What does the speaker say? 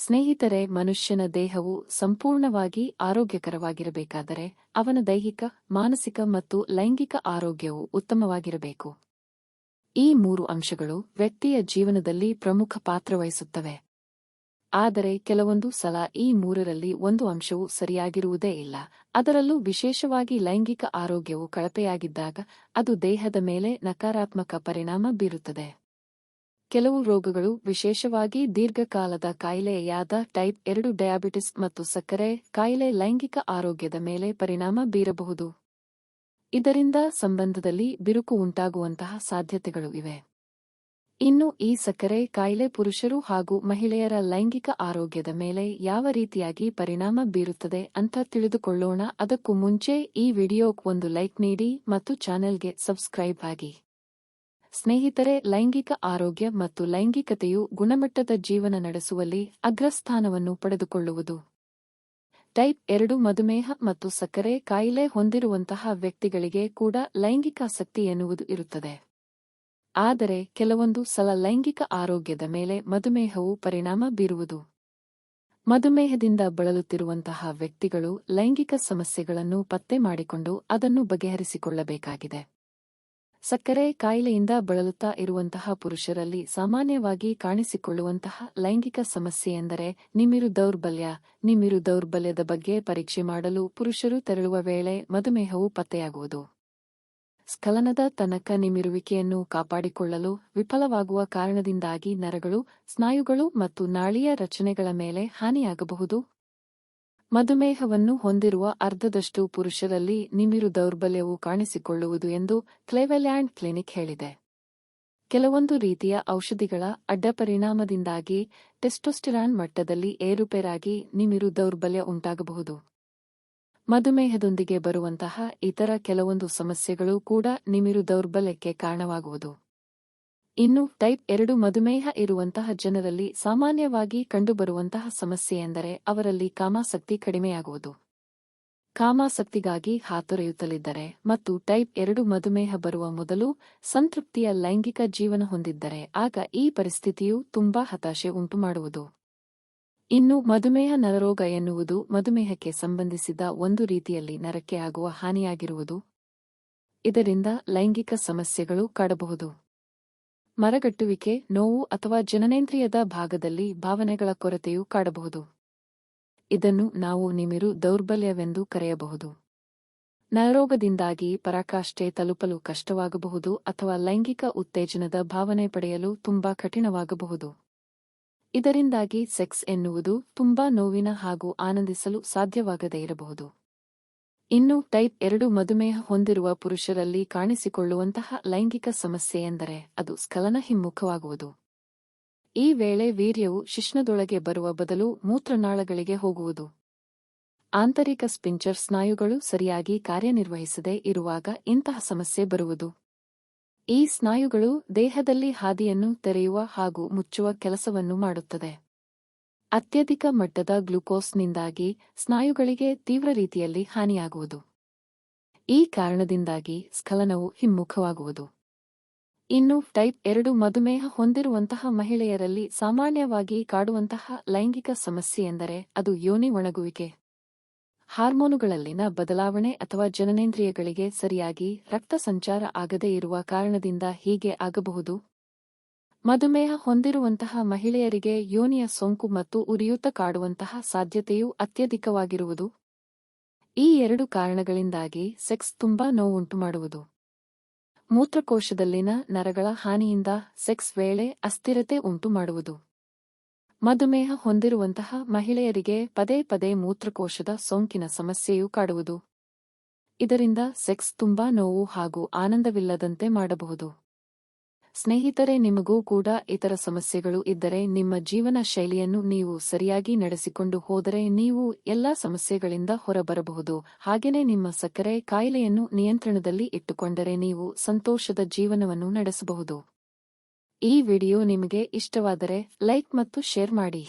ಸ್ನೇಹಿತರೆ, ಮನುಷ್ಯನ ದೇಹವು ಸಂಪೂರ್ಣವಾಗಿ ಆರೋಗ್ಯಕರವಾಗಿರಬೇಕಾದರೆ ಅವನ ದೈಹಿಕ, ಮಾನಸಿಕ ಮತ್ತು ಲೈಂಗಿಕ ಆರೋಗ್ಯವು ಉತ್ತಮವಾಗಿರಬೇಕು. ಈ ಮೂರು ಅಂಶಗಳು ವ್ಯಕ್ತಿಯ ಜೀವನದಲ್ಲಿ ಪ್ರಮುಖ ಪಾತ್ರವಹಿಸುತ್ತವೆ ಆದರೆ ಕೆಲವೊಂದು ಸಲ ಈ ಮೂರರಲ್ಲಿ ಒಂದು ಅಂಶವು ಸರಿಯಾಗಿರುವುದೇ ಇಲ್ಲ. ಅದರಲ್ಲೂ ವಿಶೇಷವಾಗಿ ಲೈಂಗಿಕ ಆರೋಗ್ಯವು ಕಳಪೆಯಾಗಿದ್ದಾಗ ಅದು ದೇಹದ ಮೇಲೆ ನಕಾರಾತ್ಮಕ ಪರಿಣಾಮ ಬೀರುತ್ತದೆ. ಕೆಲವು ರೋಗಗಳು ವಿಶೇಷವಾಗಿ ದೀರ್ಘಕಾಲದ ಕಾಯಿಲೆಯಾದ ಟೈಪ್ ಎರಡು ಡಯಾಬಿಟಿಸ್ ಮತ್ತು ಸಕ್ಕರೆ, ಕಾಯಿಲೆ ಲೈಂಗಿಕ ಆರೋಗ್ಯದ ಮೇಲೆ ಪರಿಣಾಮ ಬೀರಬಹುದು. ಇದರಿಂದ ಸಂಬಂಧದಲ್ಲಿ ಬಿರುಕು ಉಂಟಾಗುವಂತಹ ಸಾಧ್ಯತೆಗಳು ಇವೆ. ಇನ್ನು ಈ ಸಕ್ಕರೆ, ಕಾಯಿಲೆ ಪುರುಷರು ಹಾಗೂ ಮಹಿಳೆಯರ ಲೈಂಗಿಕ ಆರೋಗ್ಯದ ಮೇಲೆ ಯಾವ ರೀತಿಯಾಗಿ ಪರಿಣಾಮ ಬೀರುತ್ತದೆ ಅಂತ ತಿಳಿದುಕೊಳ್ಳೋಣ. ಅದಕ್ಕೂ ಮುಂಚೆ ಈ ವಿಡಿಯೋಕ್ ಒಂದು ಲೈಕ್ ನೀಡಿ ಮತ್ತು ಚಾನೆಲ್ಗೆ ಸಬ್ಸ್ಕ್ರೈಬ್ ಆಗಿ. ಸ್ನೇಹಿತರೆ, ಲೈಂಗಿಕ ಆರೋಗ್ಯ ಮತ್ತು ಲೈಂಗಿಕತೆಯು ಗುಣಮಟ್ಟದ ಜೀವನ ನಡೆಸುವಲ್ಲಿ ಅಗ್ರಸ್ಥಾನವನ್ನು ಪಡೆದುಕೊಳ್ಳುವುದು. ಟೈಪ್ ಎರಡು ಮಧುಮೇಹ ಮತ್ತು ಸಕ್ಕರೆ ಕಾಯಿಲೆ ಹೊಂದಿರುವಂತಹ ವ್ಯಕ್ತಿಗಳಿಗೆ ಕೂಡ ಲೈಂಗಿಕಾಸಕ್ತಿ ಎನ್ನುವುದು ಇರುತ್ತದೆ. ಆದರೆ, ಕೆಲವೊಂದು ಸಲ ಲೈಂಗಿಕ ಆರೋಗ್ಯದ ಮೇಲೆ ಮಧುಮೇಹವು ಪರಿಣಾಮ ಬೀರುವುದು. ಮಧುಮೇಹದಿಂದ ಬಳಲುತ್ತಿರುವಂತಹ ವ್ಯಕ್ತಿಗಳು ಲೈಂಗಿಕ ಸಮಸ್ಯೆಗಳನ್ನು ಪತ್ತೆ ಮಾಡಿಕೊಂಡು ಅದನ್ನು ಬಗೆಹರಿಸಿಕೊಳ್ಳಬೇಕಾಗಿದೆ. ಸಕ್ಕರೆ ಕಾಯಿಲೆಯಿಂದ ಬಳಲುತ್ತಾ ಇರುವಂತಹ ಪುರುಷರಲ್ಲಿ ಸಾಮಾನ್ಯವಾಗಿ ಕಾಣಿಸಿಕೊಳ್ಳುವಂತಹ ಲೈಂಗಿಕ ಸಮಸ್ಯೆ ಎಂದರೆ ನಿಮಿರು ದೌರ್ಬಲ್ಯ. ನಿಮಿರು ದೌರ್ಬಲ್ಯದ ಬಗ್ಗೆ ಪರೀಕ್ಷೆ ಮಾಡಲು ಪುರುಷರು ತೆರಳುವ ವೇಳೆ ಮಧುಮೇಹವು ಪತ್ತೆಯಾಗುವುದು. ಸ್ಖಲನದ ತನಕ ನಿಮಿರುವಿಕೆಯನ್ನು ಕಾಪಾಡಿಕೊಳ್ಳಲು ವಿಫಲವಾಗುವ ಕಾರಣದಿಂದಾಗಿ ನರಗಳು, ಸ್ನಾಯುಗಳು ಮತ್ತು ನಾಳೀಯ ರಚನೆಗಳ ಮೇಲೆ ಹಾನಿಯಾಗಬಹುದು. ಮಧುಮೇಹವನ್ನು ಹೊಂದಿರುವ ಅರ್ಧದಷ್ಟು ಪುರುಷರಲ್ಲಿ ನಿಮಿರು ದೌರ್ಬಲ್ಯವು ಕಾಣಿಸಿಕೊಳ್ಳುವುದು ಎಂದು ಕ್ಲೇವೆಲ್ಯಾಂಡ್ ಕ್ಲಿನಿಕ್ ಹೇಳಿದೆ. ಕೆಲವೊಂದು ರೀತಿಯ ಔಷಧಿಗಳ ಅಡ್ಡಪರಿಣಾಮದಿಂದಾಗಿ ಟೆಸ್ಟೋಸ್ಟಿರಾನ್ ಮಟ್ಟದಲ್ಲಿ ಏರುಪೇರಾಗಿ ನಿಮಿರು ದೌರ್ಬಲ್ಯ ಉಂಟಾಗಬಹುದು. ಮಧುಮೇಹದೊಂದಿಗೆ ಬರುವಂತಹ ಇತರ ಕೆಲವೊಂದು ಸಮಸ್ಯೆಗಳು ಕೂಡ ನಿಮಿರು ದೌರ್ಬಲ್ಯಕ್ಕೆ ಕಾರಣವಾಗುವುದು. ಇನ್ನು ಟೈಪ್ ಎರಡು ಮಧುಮೇಹ ಇರುವಂತಹ ಜನರಲ್ಲಿ ಸಾಮಾನ್ಯವಾಗಿ ಕಂಡುಬರುವಂತಹ ಸಮಸ್ಯೆಯೆಂದರೆ ಅವರಲ್ಲಿ ಕಾಮಾಸಕ್ತಿ ಕಡಿಮೆಯಾಗುವುದು. ಕಾಮಾಸಕ್ತಿಗಾಗಿ ಹಾತೊರೆಯುತ್ತಲಿದ್ದರೆ ಮತ್ತು ಟೈಪ್ ಎರಡು ಮಧುಮೇಹ ಬರುವ ಮೊದಲು ಸಂತೃಪ್ತಿಯ ಲೈಂಗಿಕ ಜೀವನ ಹೊಂದಿದ್ದರೆ ಆಗ ಈ ಪರಿಸ್ಥಿತಿಯು ತುಂಬಾ ಹತಾಶೆ ಉಂಟುಮಾಡುವುದು. ಇನ್ನು ಮಧುಮೇಹ ನರರೋಗ ಎನ್ನುವುದು ಮಧುಮೇಹಕ್ಕೆ ಸಂಬಂಧಿಸಿದ ಒಂದು ರೀತಿಯಲ್ಲಿ ನರಕ್ಕೆ ಆಗುವ ಹಾನಿಯಾಗಿರುವುದು. ಇದರಿಂದ ಲೈಂಗಿಕ ಸಮಸ್ಯೆಗಳು ಕಾಡಬಹುದು. ಮರಗಟ್ಟುವಿಕೆ, ನೋವು ಅಥವಾ ಜನನೇಂದ್ರಿಯದ ಭಾಗದಲ್ಲಿ ಭಾವನೆಗಳ ಕೊರತೆಯು ಕಾಡಬಹುದು. ಇದನ್ನು ನಾವು ನಿಮಿರು ದೌರ್ಬಲ್ಯವೆಂದು ಕರೆಯಬಹುದು. ನರರೋಗದಿಂದಾಗಿ ಪರಾಕಾಷ್ಠೆ ತಲುಪಲು ಕಷ್ಟವಾಗಬಹುದು ಅಥವಾ ಲೈಂಗಿಕ ಉತ್ತೇಜನದ ಭಾವನೆ ಪಡೆಯಲು ತುಂಬಾ ಕಠಿಣವಾಗಬಹುದು. ಇದರಿಂದಾಗಿ ಸೆಕ್ಸ್ ಎನ್ನುವುದು ತುಂಬಾ ನೋವಿನ ಹಾಗೂ ಆನಂದಿಸಲು ಸಾಧ್ಯವಾಗದೇ ಇರಬಹುದು. ಇನ್ನು ಟೈಪ್ ಎರಡು ಮಧುಮೇಹ ಹೊಂದಿರುವ ಪುರುಷರಲ್ಲಿ ಕಾಣಿಸಿಕೊಳ್ಳುವಂತಹ ಲೈಂಗಿಕ ಸಮಸ್ಯೆ ಎಂದರೆ ಅದು ಸ್ಖಲನ ಹಿಮ್ಮುಖವಾಗುವುದು ಈ ವೇಳೆ ವೀರ್ಯವು ಶಿಶ್ನದೊಳಗೆ ಬರುವ ಬದಲು ಮೂತ್ರನಾಳಗಳಿಗೆ ಹೋಗುವುದು. ಆಂತರಿಕ ಸ್ಪಿಂಚರ್ ಸ್ನಾಯುಗಳು ಸರಿಯಾಗಿ ಕಾರ್ಯನಿರ್ವಹಿಸದೇ ಇರುವಾಗ ಇಂತಹ ಸಮಸ್ಯೆ ಬರುವುದು. ಈ ಸ್ನಾಯುಗಳು ದೇಹದಲ್ಲಿ ಹಾದಿಯನ್ನು ತೆರೆಯುವ ಹಾಗೂ ಮುಚ್ಚುವ ಕೆಲಸವನ್ನು ಮಾಡುತ್ತದೆ. ಅತ್ಯಧಿಕ ಮಟ್ಟದ ಗ್ಲುಕೋಸ್ನಿಂದಾಗಿ ಸ್ನಾಯುಗಳಿಗೆ ತೀವ್ರ ರೀತಿಯಲ್ಲಿ ಹಾನಿಯಾಗುವುದು. ಈ ಕಾರಣದಿಂದಾಗಿ ಸ್ಖಲನವು ಹಿಮ್ಮುಖವಾಗುವುದು. ಇನ್ನು ಟೈಪ್ ಎರಡು ಮಧುಮೇಹ ಹೊಂದಿರುವಂತಹ ಮಹಿಳೆಯರಲ್ಲಿ ಸಾಮಾನ್ಯವಾಗಿ ಕಾಡುವಂತಹ ಲೈಂಗಿಕ ಸಮಸ್ಯೆ ಎಂದರೆ ಅದು ಯೋನಿ ಒಣಗುವಿಕೆ. ಹಾರ್ಮೋನುಗಳಲ್ಲಿನ ಬದಲಾವಣೆ ಅಥವಾ ಜನನೇಂದ್ರಿಯಗಳಿಗೆ ಸರಿಯಾಗಿ ರಕ್ತ ಸಂಚಾರ ಆಗದೇ ಇರುವ ಕಾರಣದಿಂದ ಹೀಗೆ ಆಗಬಹುದು. ಮಧುಮೇಹ ಹೊಂದಿರುವಂತಹ ಮಹಿಳೆಯರಿಗೆ ಯೋನಿಯ ಸೋಂಕು ಮತ್ತು ಉರಿಯೂತ ಕಾಡುವಂತಹ ಸಾಧ್ಯತೆಯೂ ಅತ್ಯಧಿಕವಾಗಿರುವುದು. ಈ ಎರಡು ಕಾರಣಗಳಿಂದಾಗಿ ಸೆಕ್ಸ್ ತುಂಬಾ ನೋವುಂಟುಮಾಡುವುದು. ಮೂತ್ರಕೋಶದಲ್ಲಿನ ನರಗಳ ಹಾನಿಯಿಂದ ಸೆಕ್ಸ್ ವೇಳೆ ಅಸ್ಥಿರತೆ ಉಂಟು ಮಾಡುವುದು ಮಧುಮೇಹ ಹೊಂದಿರುವಂತಹ ಮಹಿಳೆಯರಿಗೆ ಪದೇ ಪದೇ ಮೂತ್ರಕೋಶದ ಸೋಂಕಿನ ಸಮಸ್ಯೆಯೂ ಕಾಡುವುದು. ಇದರಿಂದ ಸೆಕ್ಸ್ ತುಂಬಾ ನೋವು ಹಾಗೂ ಆನಂದವಿಲ್ಲದಂತೆ ಮಾಡಬಹುದು. ಸ್ನೇಹಿತರೆ, ನಿಮಗೂ ಕೂಡ ಇತರ ಸಮಸ್ಯೆಗಳು ಇದ್ದರೆ ನಿಮ್ಮ ಜೀವನ ಶೈಲಿಯನ್ನು ನೀವು ಸರಿಯಾಗಿ ನಡೆಸಿಕೊಂಡು ಹೋದರೆ ನೀವು ಎಲ್ಲಾ ಸಮಸ್ಯೆಗಳಿಂದ ಹೊರಬರಬಹುದು. ಹಾಗೆಯೇ ನಿಮ್ಮ ಸಕ್ಕರೆ ಕಾಯಿಲೆಯನ್ನು ನಿಯಂತ್ರಣದಲ್ಲಿ ಇಟ್ಟುಕೊಂಡರೆ ನೀವು ಸಂತೋಷದ ಜೀವನವನ್ನು ನಡೆಸಬಹುದು. ಈ ವಿಡಿಯೋ ನಿಮಗೆ ಇಷ್ಟವಾದರೆ ಲೈಕ್ ಮತ್ತು ಶೇರ್ ಮಾಡಿ.